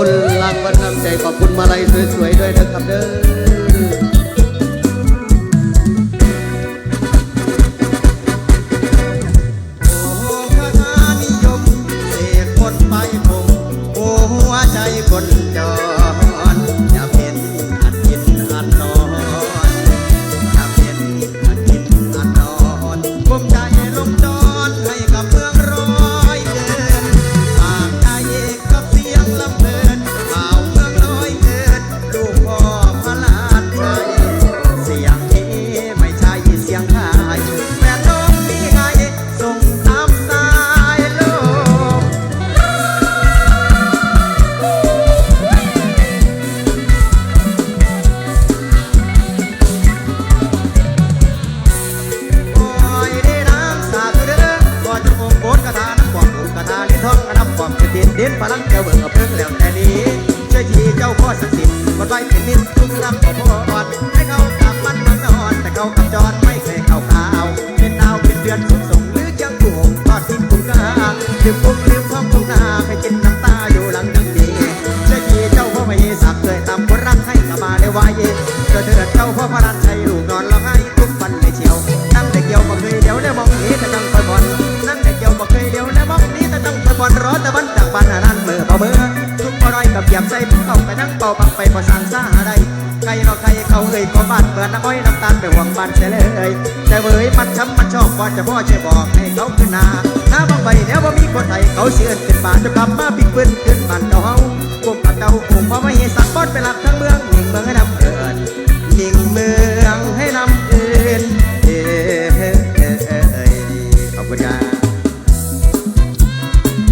คุณรางวัลน้ำใจขอบคุณมาลัยสวยๆด้วยนะครับเด้อคนิยมเสกคนไปพงโอ้ เด็ดเด่นพลังเจ้าเบิ่งเอาเพิ่งแล้วแต่นี้ช่วยทีเจ้าพ่อศักดิ์สิทธิ์กดไว้เป็นนิดทุกรับขอพรให้เขากลับมันมานอนแต่เขากับจอดไม่เคยเข้าข่าวเป็นดาวเป็นเดือนสุขสงหรือจังกูหงทอดทิ้งคุณกาลืมปุ๊บลืม ยบใส่เข่าไปนั่งเป่าบังไปพอสั่งซาได้ใครเราใครเขาเอ่ยก็บาดเปิดน้ำอ้อยน้ำตาลไปหวังบานเสีลยแต่เว้ยมันช้ำมันชอบว่าจะพ่อช่บอกให้เขาขึ้นหนาถ้าบังใบแล้วว่ามีคนไทยเขาเสื่อเป็นบานจะกลับมาปิดปืนขึ้นบานเก่าเฮากอัดเต้ากุมพอมาเฮสักปอนไปหลับทั้งเมืองหญิงเมืองให้นำเอินหญิงเมืองให้นำเอินเออเออเออขอบคุณครับ